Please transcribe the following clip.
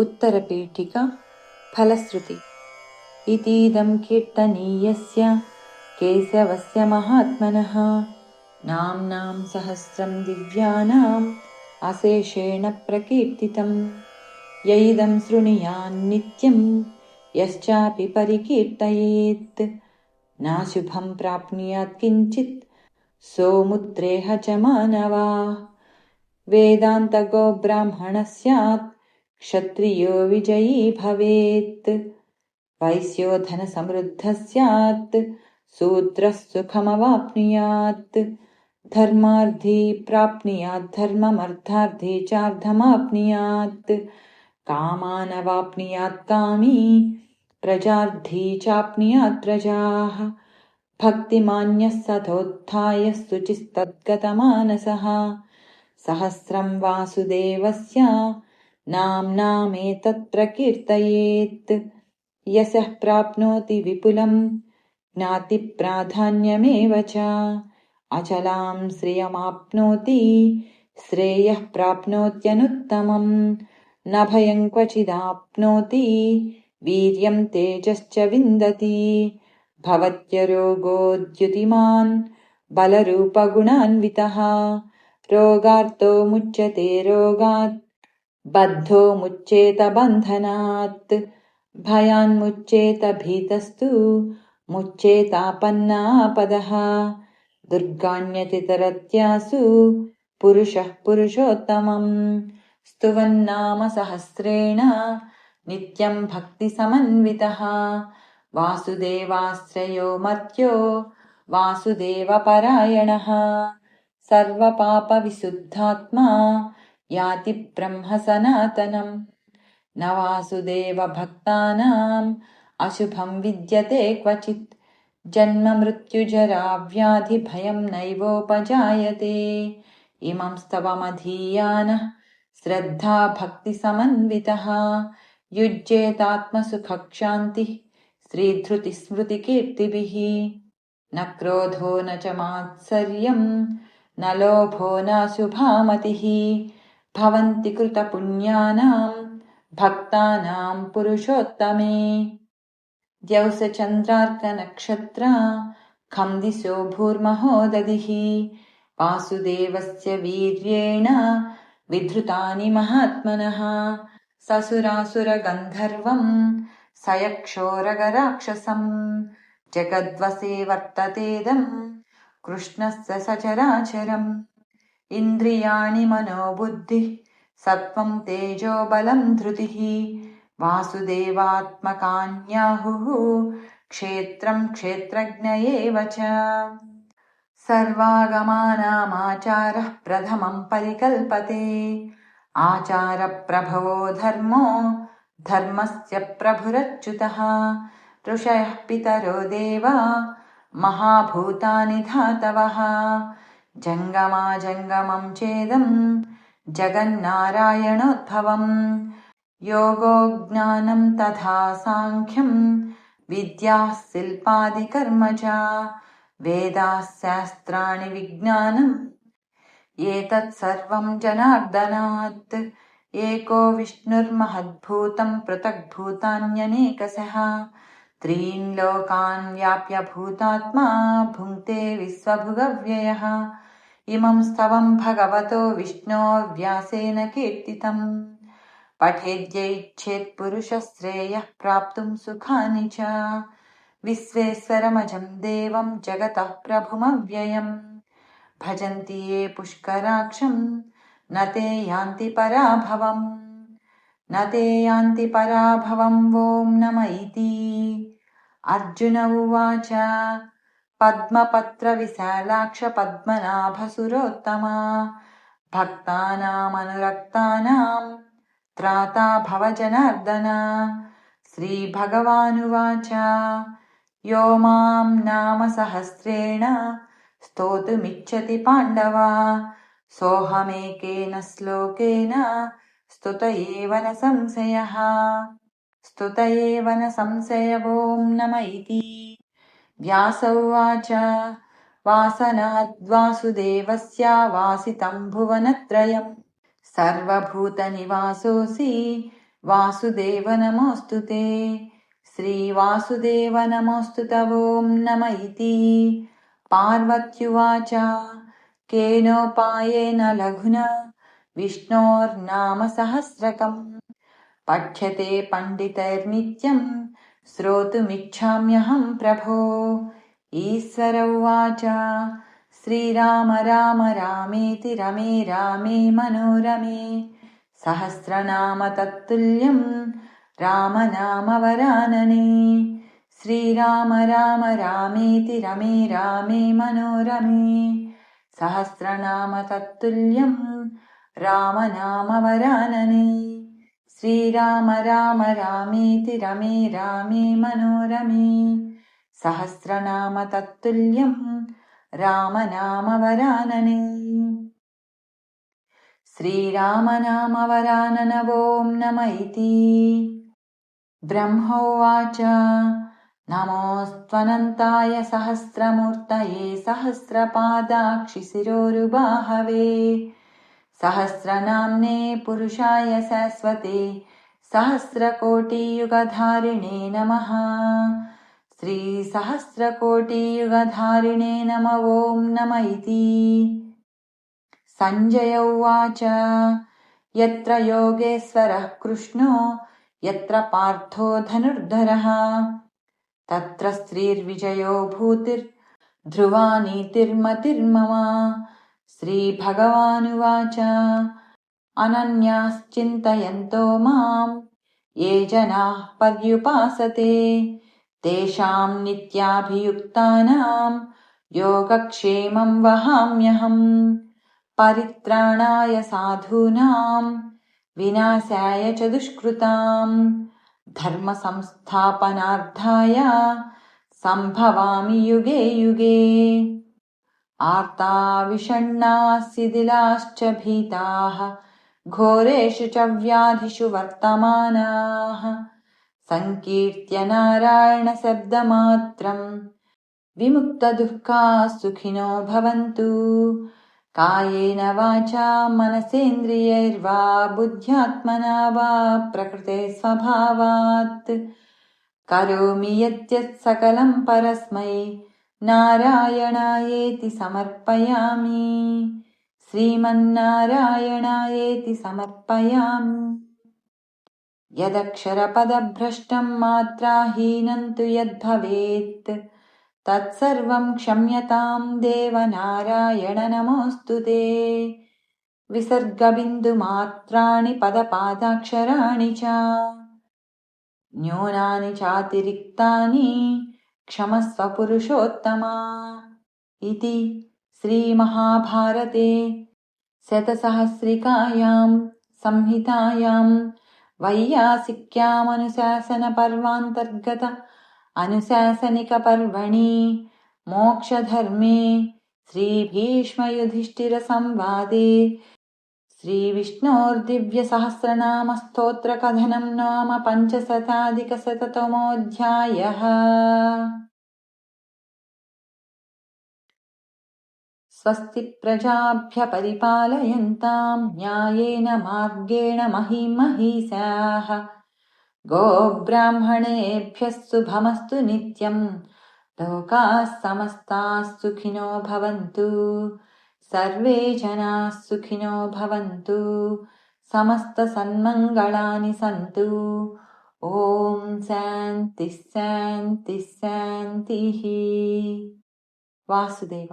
उत्तरपीठिका फलश्रुति। इतीदं कीर्तनीयस्य केशवस्य महात्मनः। नाम्नां सहस्रं दिव्यानाम् अशेषेण प्रकीर्तितं यैदं शृणुयान्नित्यं यश्चापि परिकीर्तयेत्। नाशुभं प्राप्नुयात् किञ्चित् सोमुद्रेह च मानवा। वेदान्तगो ब्राह्मणः स्यात् क्षत्रियो विजयी भवेत्। वैश्यो धनसमृद्धः स्यात्। सूत्रः सुखमवाप्नुयात्। धर्मार्थी प्राप्नुयात्। धर्ममर्थार्थी चार्धमाप्नुयात्। कामानवाप्नुयात् कामी। प्रजार्थी चाप्नुयात् प्रजाः। भक्तिमान्यः सतोत्थाय शुचिस्तद्गतमानसः। सहस्रं वासुदेवस्य नाम्नामेतत् प्रकीर्तयेत्। यशः प्राप्नोति विपुलं ज्ञातिप्राधान्यमेव च। अचलां श्रियमाप्नोति श्रेयः प्राप्नोत्यनुत्तमम्। न भयं क्वचिदाप्नोति वीर्यं तेजश्च विन्दति। भवत्यरोगोद्युतिमान् बलरूपगुणान्वितः। रोगार्तो मुच्यते रोगात् बद्धो मुच्येत बन्धनात्। भयान्मुच्येत भीतस्तु मुच्येतापन्नापदः दुर्गाण्यतितरत्यासु पुरुषः पुरुषोत्तमम्। स्तुवन्नाम सहस्रेण नित्यं भक्तिसमन्वितः। वासुदेवाश्रयो मर्त्यो वासुदेवपरायणः। सर्वपापविशुद्धात्मा याति ब्रह्म सनातनम् न वासुदेवभक्तानाम् अशुभं विद्यते क्वचित्। जन्ममृत्युजराव्याधिभयं नैवोपजायते। इमं स्तवमधीयानः श्रद्धाभक्तिसमन्वितः। युज्येतात्मसुखक्षान्तिः श्रीधृतिस्मृतिकीर्तिभिः। न क्रोधो न च मात्सर्यम् न लोभो नाशुभामतिः भवन्ति कृतपुण्यानाम् भक्तानाम् पुरुषोत्तमे। द्यौसचन्द्रार्कनक्षत्रा खं दिशो भूर्महोदधिः। वासुदेवस्य वीर्येण विधृतानि महात्मनः। ससुरासुरगन्धर्वम् स जगद्वसे वर्ततेदम् कृष्णस्य सचराचरम् इन्द्रियाणि मनोबुद्धिः सत्त्वम् तेजो बलम् धृतिः वासुदेवात्मकान्याहुः क्षेत्रम् क्षेत्रज्ञ एव च। सर्वागमानामाचारः प्रथमम् परिकल्पते। आचारप्रभवो धर्मो धर्मस्य प्रभुरच्युतः। ऋषयः पितरो देवा महाभूतानि धातवः जङ्गमाजङ्गमम् चेदम् जगन्नारायणोद्भवम् योगो ज्ञानम् तथा साङ्ख्यम् विद्याः शिल्पादिकर्म च वेदाः शास्त्राणि विज्ञानम् एतत् सर्वम् जनार्दनात्। एको विष्णुर्महद्भूतम् पृथग्भूतान्यनेकशः त्रीन् लोकान् व्याप्य भूतात्मा भुङ्क्ते विश्वभुगव्ययः। इमं स्तवं भगवतो विष्णो व्यासेन कीर्तितम् पठेद्यैच्छेत् पुरुषश्रेयः प्राप्तुं सुखानि च। विश्वेश्वरमजं देवं जगतः प्रभुमव्ययम्। भजन्ति ये पुष्कराक्षम् न ते यान्ति पराभवम्। न ते यान्ति पराभवम् वोम् नम इति अर्जुन उवाच पद्मपत्रविशालाक्ष पद्मनाभसुरोत्तमा भक्तानामनुरक्तानाम् त्राता भव जनार्दन श्रीभगवानुवाच यो माम् नाम सहस्रेण स्तोतुमिच्छति पाण्डवा सोऽहमेकेन श्लोकेन स्तुत एव न संशयः स्तुत एव न संशयवोम् नम इति। व्यास उवाच। वासनाद्वासुदेवस्यावासितम् भुवनत्रयम् सर्वभूतनिवासोऽसि वासुदेव नमोऽस्तु ते। श्रीवासुदेव नमोऽस्तु तवों नम इति। पार्वत्युवाच। केनोपायेन लघुना विष्णोर्नाम सहस्रकम् पठ्यते पण्डितैर्नित्यम् श्रोतुमिच्छाम्यहम् प्रभो। ईश्वर उवाच श्रीराम राम रामेति रमे रामे मनोरमे। सहस्रनाम तत्तुल्यम् राम नाम वरानने। श्रीराम राम रामेति रमे रामे मनोरमे। सहस्रनाम तत्तुल्यम् राम नाम वरानने श्रीराम राम रामेति रमे रामे मनोरमे। सहस्रनाम तत्तुल्यम् राम नाम वरानने। श्रीराम नाम वरानन ॐ नम इति ब्रह्मोवाच नमोऽस्त्वनन्ताय सहस्रमूर्तये सहस्रपादाक्षिशिरोरुबाहवे सहस्रनाम्ने पुरुषाय सरस्वते सहस्रकोटियुगधारिणे नमः। श्रीसहस्रकोटियुगधारिणे नम ॐ नम इति। सञ्जय उवाच। यत्र योगेश्वरः कृष्णो यत्र पार्थो धनुर्धरः तत्र स्त्रीर्विजयो भूतिर्ध्रुवा नीतिर्मतिर्मम श्रीभगवानुवाच। अनन्याश्चिन्तयन्तो माम् ये जनाः पर्युपासते। तेषाम् नित्याभियुक्तानाम् योगक्षेमम् वहाम्यहम्। परित्राणाय साधूनाम् विनाशाय च दुष्कृताम्। धर्मसंस्थापनार्थाय सम्भवामि युगे युगे आर्ता विषण्णाः शिथिलाश्च भीताः घोरेषु च व्याधिषु वर्तमानाः। सङ्कीर्त्य नारायणशब्दमात्रम् विमुक्तदुःखाः सुखिनो भवन्तु। कायेन वाचा मनसेन्द्रियैर्वा बुद्ध्यात्मना वा प्रकृते स्वभावात्। करोमि यद्यत् सकलम् परस्मै नारायणायेति समर्पयामि। श्रीमन्नारायणायेति समर्पयामि। यदक्षरपदभ्रष्टम् मात्राहीनम् तु यद्भवेत् तत्सर्वम् क्षम्यताम् देवनारायण नमोऽस्तु ते। विसर्गबिन्दुमात्राणि पदपादाक्षराणि च। न्यूनानि चातिरिक्तानि पुरुषोत्तमा इति श्रीमहाभारते शतसहस्रिकायाम् संहितायाम् वैयासिक्यामनुशासनपर्वान्तर्गत अनुशासनिकपर्वणि मोक्षधर्मे श्रीभीष्मयुधिष्ठिरसंवादे श्रीविष्णोर्दिव्यसहस्रनामस्तोत्रकथनम् नाम पञ्चशताधिकशततमोऽध्यायः। स्वस्ति प्रजाभ्य परिपालयन्ताम् न्यायेन मार्गेण महिमहीसाः गोब्राह्मणेभ्यः शुभमस्तु नित्यम् लोकाः समस्ताः सुखिनो भवन्तु सर्वे जनाः सुखिनो भवन्तु समस्तसन्मङ्गलानि सन्तु। ॐ शान्तिः शान्तिः वासुदेव